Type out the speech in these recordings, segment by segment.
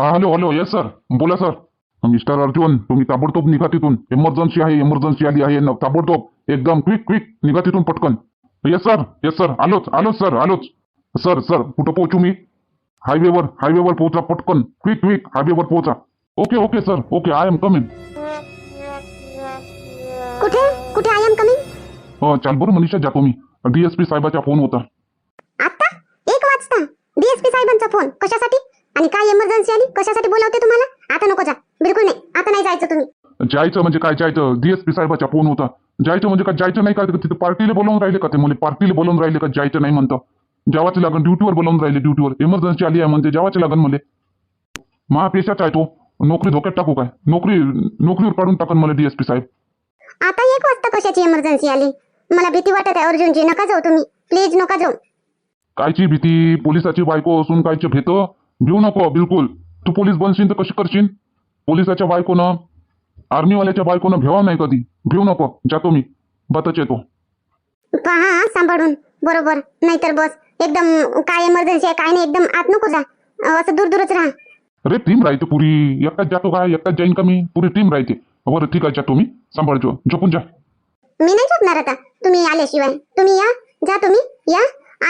हा hello hello yes sir बोला sir mister Arjun तुम्ही ताबडतोब निघा तिथून. इमर्जन्सी आहे इमर्जन्सी आली आहे. न- ताबडतोब. एकदम क्विक क्विक निघा तिथून पटकन. येस सर येस सर आलोच आलोच सर आलोच. सर सर कुठं पोहोचू मी? हायवेवर हायवेवर पोहोचा पटकन. क्विक क्विक हायवेवर पोहोचा. Okay okay sir okay I am coming कुठे? कुठे आय एम कमिंग चाल बरं मनीषा जातो मी डीएसपी साहेबाचा फोन होता. आता? एक वाजता. डीएसपी साहेबांचा फोन कशासाठी? आणि काय इमर्जन्सी आली? कशासाठी बोलावते तुम्हाला? आता नको जा. बिलकुल नाही. आता नाही जायचं तुम्ही. जायचं म्हणजे काय? जायचं. डीएसपी साहेबाचा फोन होता. जायचं म्हणजे काय? जायचं नाही का? तिथे पार्टीला बोलावून राहिले का ते मुले? पार्टीला बोलावून राहिले का? जायचं नाही म्हणतं. जेवाचं लागन ड्युटीवर बोलावून राहिले ड्युटीवर इमर्जन्सी आली आहे म्हणते. जेवाचं लागन मला. मा पेशाचा आहे तो. नोकरी धोक्यात टाकू काय? नोकरी नोकरीवर काढून टाकन मला डीएसपी साहेब. आता एक वाजता कशाची इमर्जन्सी आली? मला भीती वाटत आहे अर्जुनजी. नका जाऊ तुम्ही. प्लीज नका जाऊ. कायची भीती? पोलिसाची बायको असून कायची भेट? भिऊ नको बिलकुल. तू पोलीस बनशील तर कशी करशील? पोलिसाच्या बायकोनं आर्मीवाल्याच्या बायकोनं भेवा नाही कधी. भिऊ नको जातो मी. बतच येतो. पहा सांभाळून. बरोबर. नाहीतर बस. एकदम काय इमर्जन्सी आहे काय नाही एकदम आत नको जा. अं, असं दूर दूरच राहा. अरे टीम राहते पुरी. एकटाच जातो काय एकटाच जाईन का मी पुरी टीम राहते. बरं ठीक आहे जातो मी. सांभाळतो झोपून जा. मी नाही झोपणार आता. तुम्ही आल्याशिवाय. तुम्ही या. जा तुम्ही. या.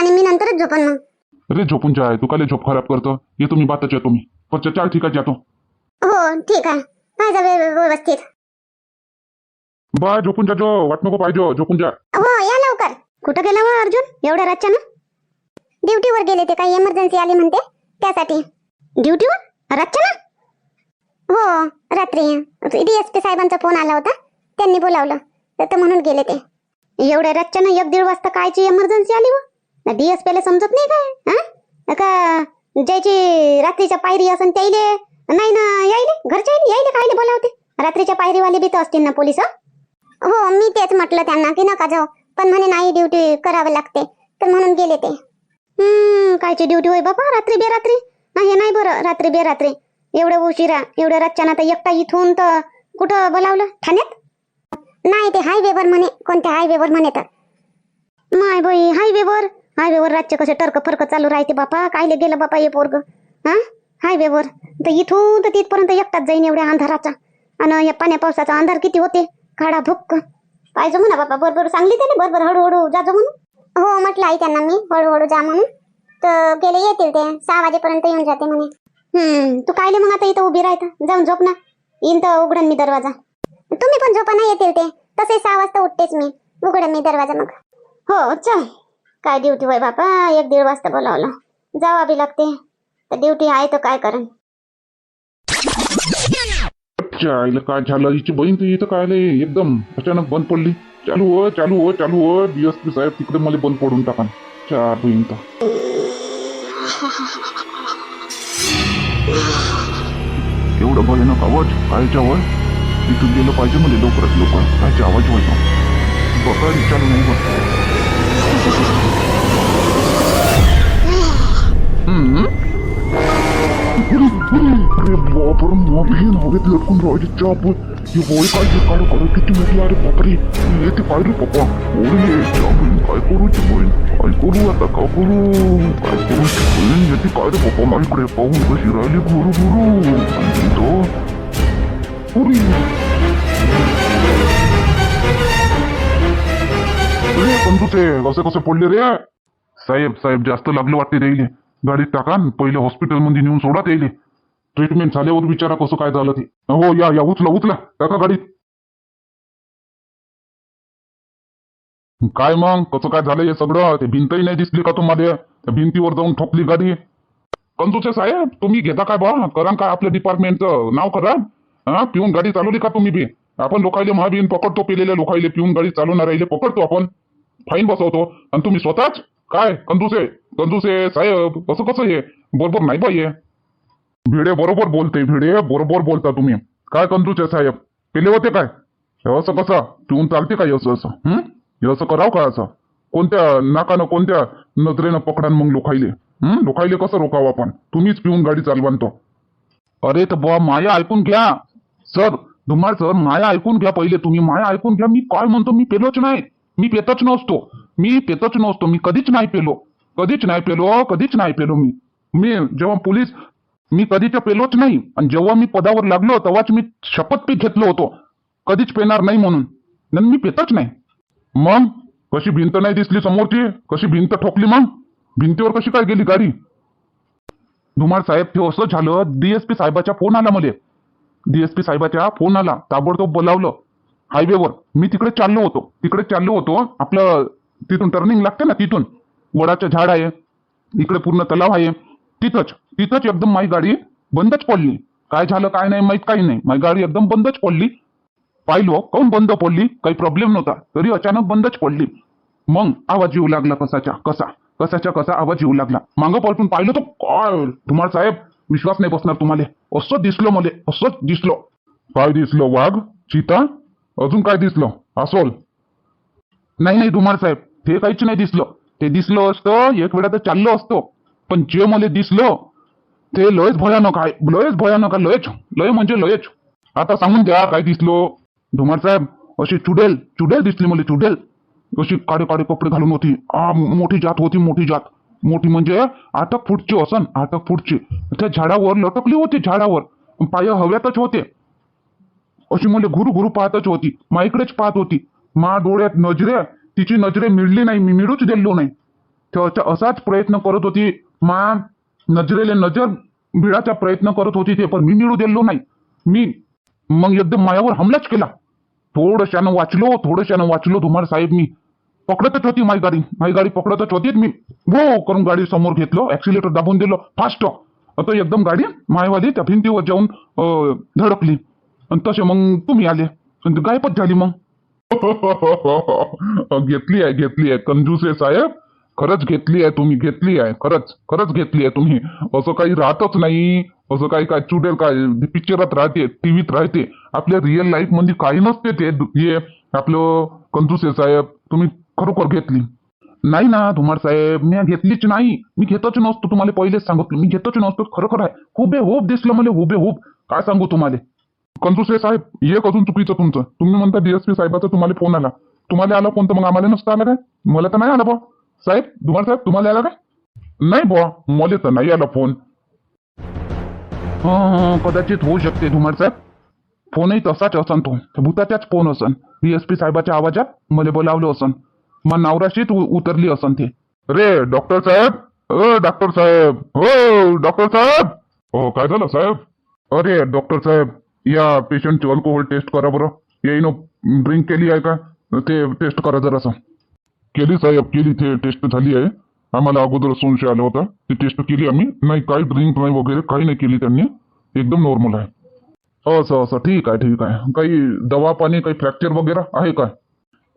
आणि मी नंतरच झोपन मग. अरे झोपून जा तू काले झोप खराब करतो? येतो मी बातच येतो मी पण चाल ठीक आहे जातो. हो ठीक आहे. पाहिजे व्य- व्यवस्थित. बाय झोपून जा जो. वाट नको पाहिजे. झोपून जा. हो या लवकर. कुठं गेला मग अर्जुन? एवढ्या रातच्यानं ड्युटीवर गेले ते काही इमर्जन्सी आली म्हणते. त्यासाठी. ड्युटीवर? रातच्यानं हो रात्री. डीएसपी साहेबांचा फोन आला होता. त्यांनी बोलावलं. तर म्हणून गेले ते. एवढ्या रातच्यानं एक दीड वाजता कायची इमर्जन्सी आली व? डीएसपीला समजत नाही काय? हा? का ज्याची रात्रीच्या पायरी असन त्याईले? नाही ना यायले घरच्या यायले कायले बोलावते? रात्रीच्या पायरीवाले बी तर असतील ना पोलीस हो? मी तेच म्हटलं त्यांना की नका जाऊ. पण म्हणे नाही ड्युटी करावं लागते. तर म्हणून गेले ते. हम्म कायची ड्युटी होय बाबा रात्री बेरात्री? हे नाही बरं. रात्री बेरात्री. एवढं उशिरा एवढ्या रातच्यानं तर एकटा इथून तर कुठं बोलावलं? ठाण्यात? नाही ते हायवेवर म्हणे. कोणत्या हायवेवर म्हणे तर. माय बाई हायवेवर हायवेवर रातचे कसे टर्क फरक चालू राहते बापा. कायले गेलं बापा हे पोरग? हा? हायवेवर तर इथून तर तिथपर्यंत एकटाच जाईन एवढ्या अंधाराचा. आणि या पाण्या पावसाचा अंधार किती होते? काढा भुक्क. पाहिजे म्हणा बापा? बरोबर सांगली त्याने बरोबर हळूहळू जाजो म्हणून हो म्हटलं आई त्यांना मी. हळूहळू जा म्हणून. तर गेले येतील ते. सहा वाजेपर्यंत येऊन जाते म्हणे. हम्म. तू कायले मग आता इथं उभी राहत? जाऊन झोप ना. येईन तर उघडन मी दरवाजा. तुम्ही पण झोपा ना येतील ते. तसे सहा वाजता उठतेच मी. उघडन मी दरवाजा मग. हो चल. काय ड्युटी होय बापा? एक दीड वाजता बोलावलं. जावा बी लागते. तर ड्युटी आहे तर काय करण? आईला काय झालं? हिची बहीण तर इथं काय एकदम अचानक बंद पडली. चालू हो चालू हो चालू हो. डीएसपी साहेब तिकडे मला बंद पडून टाका. चार बहीण तर. एवढं ना आवाज? कायच्या आवाज इथून गेलं पाहिजे म्हणजे लवकरात लवकर. काय आवाज व्हायचा बघा चालू नाही बघ. अरे बापर मोठीन हवेत लटकून राहायचे चाप हे होय काय हे काढ काढ किती म्हटलं अरे बापरे येते काय रे पप्पा ओरे बहीण काय करू ची बहीण काय करू आता का करू काय करू ची बहीण येते काय रे पप्पा माझ्याकडे पाहून कशी राहिली गुरु गुरु आणि तो पुरी रे कंदुसे कसे कसे पडले रे साहेब साहेब जास्त लागले वाटते त्याईले गाडीत टाका न पहिले हॉस्पिटलमध्ये नेऊन सोडा त्याईले ट्रीटमेंट झाल्यावर विचारा कसं काय झालं ते. हो या या उचला उचला टाका गाडीत. काय मग? कसं काय झालं हे सगळं? ते भिंतही नाही दिसली का तुम्हाला? त्या भिंतीवर जाऊन ठोकली गाडी. कंजूचे साहेब तुम्ही घेता काय बा? करा काय आपल्या डिपार्टमेंटचं नाव करा. हा? पिऊन गाडी चालवली का तुम्ही बी? आपण लोकायले महाबीन पकडतो पिलेल्या लोकायले पिऊन गाडी चालवणार राहिले पकडतो आपण. फाईन बसवतो. आणि तुम्ही स्वतःच? काय? कंजूसे कंजूसे साहेब कसं कसं हे? बरोबर नाही बा हे. भिडे बरोबर बोलते भिडे बरोबर बोलता तुम्ही. काय कंदुसे साहेब? केले होते काय? हे असं कसं? पिऊन चालते काय असं असं? हम्म हे असं करावं काय असं? कोणत्या नाकानं कोणत्या नजरेनं पकडान मग लोकायले हम्म लोकायले कसं रोखावं आपण? तुम्हीच पिऊन गाडी चालवानतो अरे तर बुवा माया ऐकून घ्या. सर धुमाळ सर माया ऐकून घ्या पहिले तुम्ही. माया ऐकून घ्या. मी काय म्हणतो? मी पेलोच नाही. मी पेतच नसतो. मी पेतच नसतो. मी कधीच नाही पेलो. कधीच नाही पेलो. कधीच नाही पेलो मी. मी जेव्हा पोलीस मी कधीच पेलोच नाही. आणि जेव्हा मी पदावर लागलो तेव्हाच मी शपथ पीक घेतलो होतो. कधीच पेणार नाही म्हणून. आणि मी पेतच नाही. मग? कशी भिंत नाही दिसली समोरची? कशी भिंत ठोकली मग? भिंतीवर कशी काय गेली गाडी? धुमाळ साहेब ते असं झालं डीएसपी साहेबाचा फोन आला मला. डीएसपी साहेबाच्या फोन आला. ताबडतोब बोलावलं. हायवेवर मी तिकडे चाललो होतो. तिकडे चाललो होतो. आपलं तिथून टर्निंग लागते ना तिथून. वडाचं झाड आहे. इकडे पूर्ण तलाव आहे. तिथंच तिथंच एकदम माझी गाडी बंदच पडली. काय झालं काय नाही माहीत काही नाही. माझी गाडी एकदम बंदच पडली. पाहिलो काऊन बंद पडली? काही प्रॉब्लेम नव्हता. तरी अचानक बंदच पडली. मग आवाज येऊ लागला कसाच्या कसा? कसाच्या कसा आवाज येऊ लागला? मागं पलटून पाहिलं तर काय? तुम्हाला साहेब विश्वास नाही बसणार तुम्हाला. असं दिसलो मला असंच दिसलो. काय दिसलो वाघ? चिता? अजून काय दिसलो? असोल नाही नाही धुमाळ साहेब ते काहीच नाही दिसलं. ते दिसलं असतं एक वेळा तर चाललो असतो. पण जे मला दिसलं ते लयच भयानक आहे. लयच भयानक आहे लयच. लय म्हणजे लयच. आता सांगून द्या काय दिसलो. धुमार साहेब अशी चुडेल चुडेल दिसली मला चुडेल. अशी काळे काळे कपडे घालून होती. आ मोठी जात होती मोठी जात. मोठी म्हणजे आठ फुटची असन आठ फुटची. त्या झाडावर लटकली होती झाडावर. पाय हव्यातच होते. अशी मुले घुरू घुरू पाहतच होती. मा इकडेच पाहत होती. मा डोळ्यात नजरे तिची नजरे मिळली नाही मी मिळूच दिलो नाही. असाच प्रयत्न करत होती. मा नजरेले नजर भिडाचा प्रयत्न करत होती ते पण मी मिळू दिलो नाही. मी मग एकदम मायावर हमलाच केला. थोडशानं वाचलो थोडशानं वाचलो धुमार साहेब मी. पकडतच होती माझी गाडी. माझी गाडी पकडतच होती. मी वो करून गाडी समोर घेतलं ऍक्सिलेटर दाबून दिलो फास्ट आता एकदम गाडी मायवाली त्या भिंतीवर जाऊन धडकली. आणि तसे मग तुम्ही आले. गायपत गायबच झाली मग. घेतली आहे घेतली आहे. कंजूस आहे साहेब खरंच घेतली आहे तुम्ही घेतली आहे खरंच खरंच घेतली आहे तुम्ही. असं काही राहतच नाही असं काही काय चुडेल काय पिक्चरात राहते टीव्हीत राहते. आपल्या रिअल लाईफमध्ये काही नसते ते हे आपलं कंजूसे साहेब तुम्ही खरोखर घेतली. नाही ना धुमार साहेब मी घेतलीच नाही. मी घेतच नसतो तुम्हाला पहिलेच सांगतो. मी घेतच नसतो खरोखर आहे. हुबे हुब दिसलं मला हुबे हुब. काय सांगू तुम्हाला? कंजुसे साहेब एक अजून चुकीचं तुमचं. तुम्ही म्हणता डीएसपी साहेबाचा तुम्हाला फोन आला. तुम्हाला आला फोन तर मग आम्हाला नसतं आला काय? मला तर नाही आला बा साहेब धुमार साहेब तुम्हाला आला काय? नाही बुवा मला तर नाही आला फोन. कदाचित होऊ शकते धुमार साहेब. फोनही तसाच असन तो. भूताच्याच फोन असन. डीएसपी साहेबाच्या आवाजात मला बोलावलं असन. मग नावराशीत उतरली असन ते. रे डॉक्टर साहेब. अ डॉक्टर साहेब. हो डॉक्टर साहेब. हो काय झालं साहेब? अरे डॉक्टर साहेब या पेशंटची अल्कोहोल टेस्ट करा बरं. याईनं ड्रिंक केली आहे का? ते टेस्ट करा जरासं. केली साहेब केली. ते टेस्ट झाली आहे. आम्हाला अगोदर सोनशे आला होता ती टेस्ट केली आम्ही. नाही काही ड्रिंक नाही वगैरे काही नाही केली त्यांनी. एकदम नॉर्मल आहे. असं असं. ठीक आहे ठीक आहे. काही दवा पाणी काही फ्रॅक्चर वगैरे आहे काय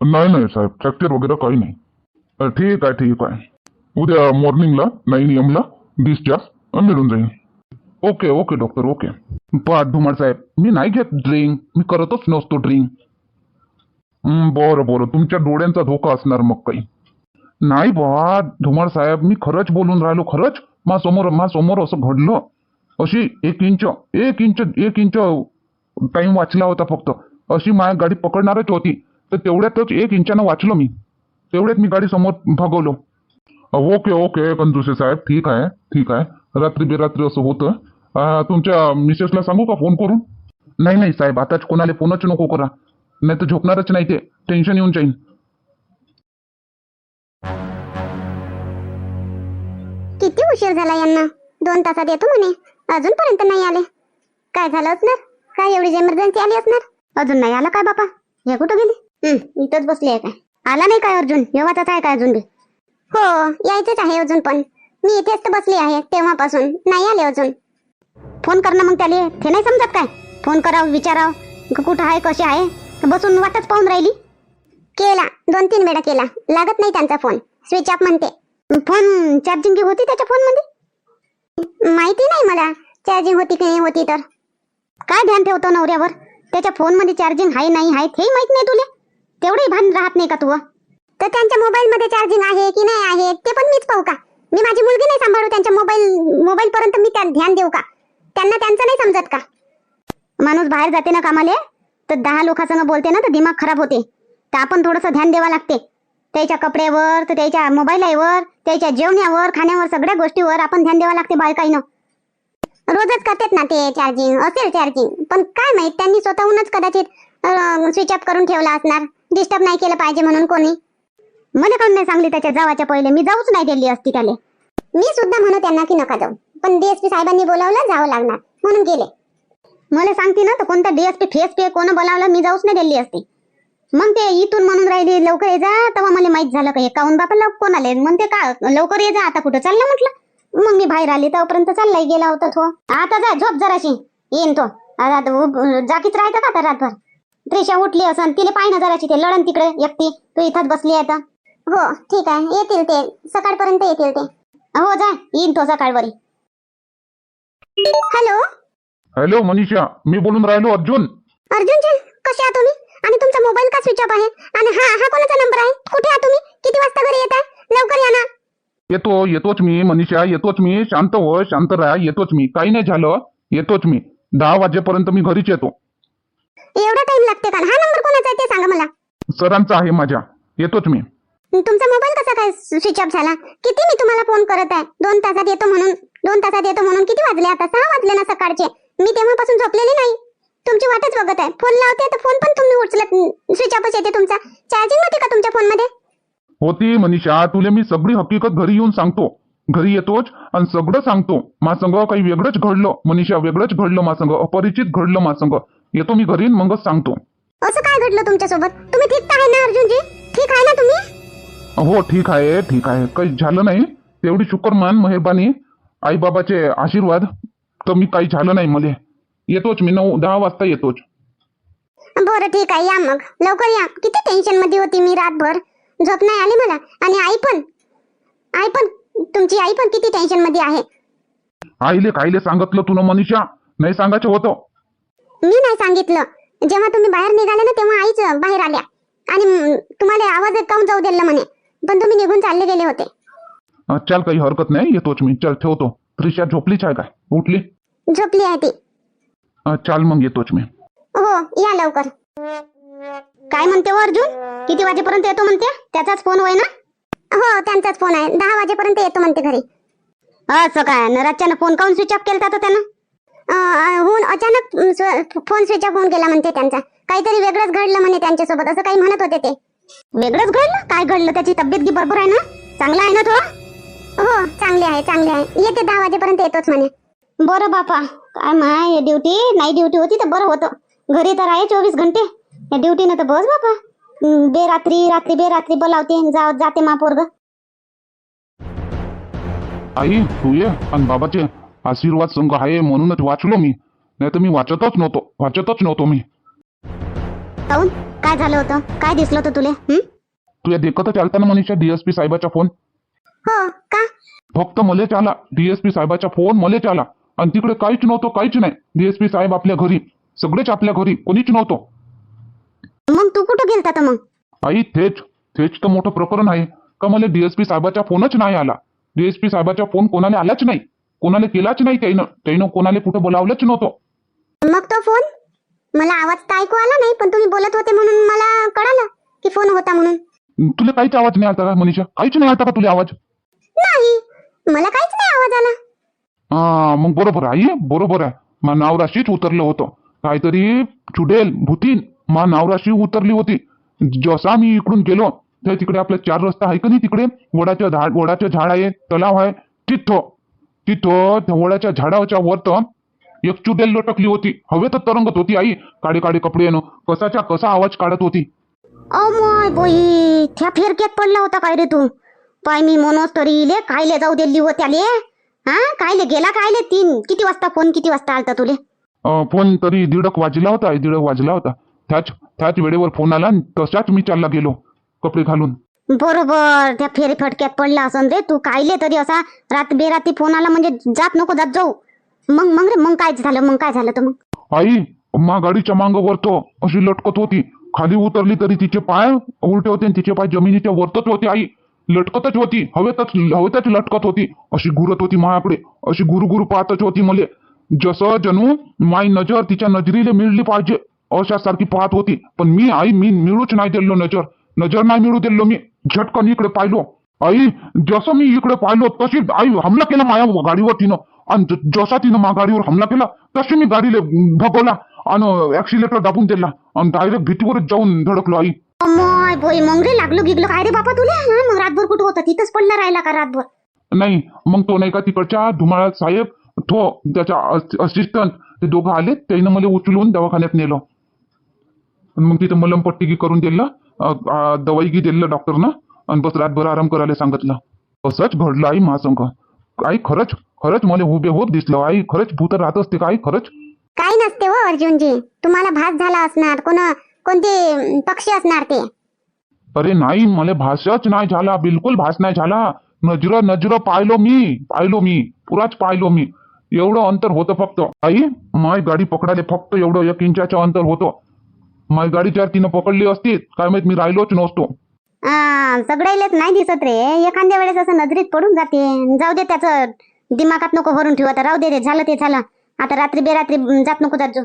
नाही नाही साहेब. फ्रॅक्चर वगैरे काही नाही. ठीक आहे ठीक आहे. उद्या मॉर्निंगला नाईन एमला डिस्चार्ज मिळून जाईल. ओके ओके डॉक्टर ओके पाठ धुमाळ साहेब. मी नाही घेत ड्रिंक मी करतच नसतो ड्रिंक हं, बरं बरं. तुमच्या डोळ्यांचा धोका असणार मग काही. नाही बा धुमाळ साहेब मी खरंच बोलून राहिलो खरंच? मा समोर मा समोर असं घडलं? अशी एक इंच एक इंच एक इंच टाइम वाचला होता फक्त. अशी माझ्या गाडी पकडणारच होती. तर तेवढ्यातच एक इंचानं वाचलो मी. तेवढ्यात मी गाडी समोर भागवलो. ओके ओके कंजुसे साहेब ठीक आहे ठीक आहे. रात्री बेरात्री असं होतं. अं, तुमच्या मिसेसला सांगू का फोन करून? नाही नाही साहेब आताच कोणाला फोनच नको करा. नाही तर झोपणारच नाही ते टेन्शन येऊन जाईल किती उशीर झाला यांना? दोन तासात येतो म्हणे. अजूनपर्यंत नाही आले. काय झालं असणार? काय एवढी इमर्जन्सी आली असणार? अजून नाही आला काय बापा? हे कुठं गेली? इथंच बसली आहे काय? आला नाही काय अर्जुन? येवाचाच आहे काय अजून बी? हो यायचंच आहे अजून पण. मी इथेच तर बसली आहे तेव्हापासून. नाही आले अजून. फोन करणं मग त्याला ते नाही समजत काय? फोन करावं विचारावं. कुठं आहे कसे आहे? बसून वाटच पाहून राहिली. केला दोन तीन वेळा केला. लागत नाही त्यांचा फोन स्विच ऑफ म्हणते. फोन चार्जिंग होती त्याच्या फोनमध्ये? माहिती नाही मला. चार्जिंग होती की नाही होती तर. काय ध्यान ठेवतो नवऱ्यावर? त्याच्या फोनमध्ये चार्जिंग आहे नाही आहे हे माहीत नाही तुला. तेवढंही भान राहत नाही का तू तर त्यांच्या मोबाईल मध्ये चार्जिंग आहे की नाही आहे ते पण मीच पाहू का? मी माझी मुलगी नाही सांभाळू त्यांच्या मोबाईल मोबाईल पर्यंत मी त्या ध्यान देऊ का? त्यांना त्यांचं नाही समजत का? माणूस बाहेर जाते ना कामाले. तर दहा लोकांसंग बोलते ना तर दिमाग खराब होते. तर आपण थोडंसं ध्यान द्यावं लागते. त्याच्या कपड्यावर तर त्याच्या मोबाईलवर त्याच्या जेवण्यावर खाण्यावर सगळ्या गोष्टीवर आपण ध्यान द्यावं लागते बायकाईनं रोजच करतात ना ते चार्जिंग असेल चार्जिंग पण काय माहीत त्यांनी स्वतःहूनच कदाचित स्विच ऑफ करून ठेवला असणार. डिस्टर्ब नाही केलं पाहिजे म्हणून कोणी. मला काऊन नाही सांगली त्याच्या जावाच्या पहिले. मी जाऊच नाही दिली असती त्याला. मी सुद्धा म्हणू त्यांना की नका जाऊ. पण डीएसपी साहेबांनी बोलावलं जावं लागणार. म्हणून गेले. मला सांगते ना तर कोणता डीएसपी फेसपी कोण बोलावलं मी जाऊच नाही दिली असती. मग ते इथून म्हणून राहिली लवकर ये जा तेव्हा मला माहीत झालं का एकाहून बापा लव कोण आले मग ते का लवकर ये जा आता कुठं चाललं म्हटलं? मग मी बाहेर आली तेव्हापर्यंत चाललाय गेला होता तो. आता जा झोप जराशी. येईन तो. जागीच राहतं का आता रातभर? त्रिशा उठली असं तिला पाय ना जराशी ते लढन तिकडे एकटी. तू इथंच बसली आहे तर हो ठीक आहे येतील ते. सकाळपर्यंत येतील ते. हो जा येईन तो सकाळवरी. हॅलो? हॅलो मनीषा मी बोलून राहिलो अर्जुन. अर्जुनजी कसे आहात तुम्ही? आणि तुमचा मोबाईल का स्विच ऑफ आहे? आणि हा हा कोणाचा नंबर आहे? कुठे आहात तुम्ही? किती वाजता घरी येता लवकर या ना. येतो येतोच मी मनीषा येतोच मी. शांत हो शांत राहा येतोच मी. काही नाही झालं येतोच मी. दहा वाजेपर्यंत मी घरीच येतो. एवढा टाइम लागते का? हा नंबर कोणाचा आहे ते सांगा मला. सरांचा आहे माझ्या. येतोच मी. तुमचा मोबाईल कसा काय स्विच ऑफ झाला? किती मी तुम्हाला फोन करत आहे? दोन तासात येतो म्हणून दोन तासात येतो म्हणून किती वाजले आता? सहा वाजले ना सकाळचे. मी तेव्हापासून झोपलेली नाही. तुमची वाटच बघत आहे. फोन लावते तर फोन पण तुम्ही उचलत स्विच ऑफच येते तुमचा. चार्जिंग होती का तुमच्या फोनमध्ये होती मनीषा तुला मी सगळी हकीकत घरी येऊन सांगतो. घरी येतोच आणि सगळं सांगतो. मा संग काही वेगळंच घडलं. मनीषा वेगळंच घडलं. मा संग अपरिचित घडलं मा संग. येतो मी घरी मगच सांगतो. असं काय घडलं तुमच्यासोबत? तुम्ही ठीक आहे ना अर्जुनजी? ठीक आहे ना तुम्ही? हो ठीक आहे ठीक आहे. काही झालं नाही. तेवढी शुक्रमान मेहरबानी. आई बाबाचे आशीर्वाद. तर मी काही झालं नाही मला. येतोच मी नऊ दहा वाजता येतोच. बरं ठीक आहे या मग. लवकर या. किती टेन्शनमध्ये होती मी रातभर? झोप नाही आली मला? आणि आई पण? आई पण? तुमची आई पण किती टेन्शनमध्ये आहे? आईले कायले सांगितलं तुला मनीषा? नाही सांगायचं होतं? मी नाही सांगितलं. जेव्हा तुम्ही बाहेर निघाले ना तेव्हा आईच बाहेर आल्या. आणि म, तुम्हाला आवाज काऊन जाऊ दिला म्हणे? पण तुम्ही निघून चालले गेले होते. अं, चल काही हरकत नाही. येतोच मी. चल ठेवतो. त्रिशा झोपलीच आहे काय? उठली? झोपली आहे ती. चाल मग येतोच मी. हो या लवकर. काय म्हणते हो अर्जुन? किती वाजेपर्यंत येतो म्हणते? त्याचाच फोन होय ना? हो त्यांचाच फोन आहे. दहा वाजेपर्यंत येतो म्हणते घरी. असं काय न रातच्यानं फोन काऊन स्विच ऑफ केला तर त्यानं? होऊन अचानक फोन स्विच ऑफ होऊन गेला म्हणते त्यांचा. काहीतरी वेगळंच घडलं म्हणे त्यांच्यासोबत. असं काही म्हणत होते ते. वेगळंच घडलं? काय घडलं? त्याची तब्येत गी बरोबर आहे ना? चांगला आहे ना तो? हो चांगले आहे चांगले आहे. येते दहा वाजेपर्यंत येतोच म्हणे. बरं बापा काय माय ड्युटी नाही ड्युटी होती तर बरं होतं. घरी तर आहे चोवीस घंटे. या ड्युटीनं तर बस बापा. बेरात्री रात्री बेरात्री बोलावते जा जाते मा पोरग. आई तू ये आणि बाबाचे आशीर्वाद संघ आहे म्हणूनच वाचलो मी. नाही तर मी वाचतच नव्हतो वाचतच नव्हतो मी. काऊन? काय झालं होतं? काय दिसलं होतं तुले? हं? तुया देखतच आलता ना मनीषा डीएसपी साहेबाचा फोन हो का? फक्त मलेच आला डीएसपी साहेबाचा फोन मलेच आला. आणि तिकडे काहीच नव्हतं काहीच नाही. डीएसपी साहेब आपल्या घरी. सगळेच आपल्या घरी. कोणीच नव्हतं. मग तू कुठं गेलता तर मग? आई तेच. तेच तर मोठं प्रकरण आहे. का मला डीएसपी साहेबाचा फोनच नाही आला? डीएसपी साहेबाचा फोन कोणाला आलाच नाही? कोणाला केलाच नाही त्यानं त्यानं कोणाला कुठं बोलावलंच नव्हतं. मग तो फोन? मला आवाज तर ऐकू आला नाही पण तुम्ही बोलत होते म्हणून मला कळालं की फोन होता म्हणून. तुला काहीच आवाज नाही आलता का मनीषा? काहीच नाही आलता का तुला आवाज? नाही. मला काहीच नाही आवाज आला. हा मग बरोबर आहे आई बरोबर आहे. मा नावराशीच उतरलं होतं. काहीतरी चुडेल भूतीन मा नावराशी उतरली होती. जसा मी इकडून गेलो तर तिकडे आपल्या चार रस्ता आहे का नाही तिकडे? वडाचं झाड वडाचं झाड आहे तलाव आहे. तिथं तिथं त्या वडाच्या झाडाच्या वरत एक चुडेल लटकली होती. हवेतच तरंगत होती आई. काळे काळे कपडे येणं. कसाच्या कसा आवाज काढत होती. ओ माय त्या फिरक्यात पडला होता काय रे तू? पाय मी मोनोस तरी इले कायले जाऊ दिली हो त्याले हा? कायले? गेला कायले तीन? किती वाजता फोन किती वाजता आलता तुले? फोन तरी दीडक वाजला होता दीडक वाजला होता. त्याच त्याच वेळेवर फोन आला आणि तशाच मी चालला गेलो कपडे घालून. बरोबर त्या फेरी फटक्यात पडला असन रे. तू कायले तरी असा रात बेराती फोन आला म्हणजे जात नको जात जाऊ. मग मग रे मग काय झालं मग काय झालं तर मग? आई मा गाडीच्या मांग वरतो अशी लटकत होती. खाली उतरली तरी तिचे पाय उलटे होते आणि तिचे पाय जमिनीच्या वरतच होते आई. लटकतच होती. हवेतच हवेतच लटकत होती. अशी घुरत होती मायाकडे. अशी गुरु गुरु पाहतच होती मले. जसं जणू माई नजर तिच्या नजरीला मिळली पाहिजे अशा सारखी पाहत होती. पण मी आई मी मिळूच नाही दिलो नजर. नजर नाही मिळू दिलो मी. झटकन इकडे पाहिलो. आई जसं मी इकडे पाहिलो तशी आई हमला केला माया गाडीवर तिनं. आणि जसा तिनं मा गाडीवर हमला केला तशी मी गाडीला भगवला. आणि ऍक्सिलेटर दाबून दिला. आणि डायरेक्ट भीतीवरच जाऊन धडकलो आई. अमोय बोई मग रे लागलो गिगलो. काय रे बापा तुला हं? मग रातभर कुठं होता? तिथंच पडला राहिला का रातभर? नाही मग तो नाही का तिकडच्या धुमाळा साहेब तो त्याच्या असिस्टंट ते दोघं आले त्यानं मला उचलून दवाखान्यात नेलं. मग तिथं मलमपट्टी गी करून दिलं दवाई गी दिलं डॉक्टरनं आणि बस रातभर आराम करायला सांगितलं. असंच घडलं आई महासंघ. आई खरंच खरंच मला उभे होत दिसलं. आई खरंच भूत राहत असते का? आई खरंच. काही नसते हो अर्जुनजी. तुम्हाला भास झाला असणार. कोण कोणते पक्षी असणार ते? अरे नाही मला भाषाच नाही झाला बिलकुल भास नाही झाला. नजर नजर पाहिलो मी पाहिलो मी पुराच पाहिलो मी. एवढं अंतर होतं फक्त. आई माय गाडी पकडायला फक्त एवढं एक इंचाचं अंतर होतं. माय गाडी जर तिनं पकडली असती काय माहीत मी राहिलोच नसतो. सगळ्यालेच नाही दिसत रे. एखाद्या वेळेस असं नजरेत पडून जाते. जाऊ दे त्याचं दिमागात नको भरून ठेवू. आता राहू दे रे झालं ते झालं. आता रात्री बेरात्री जात नको जात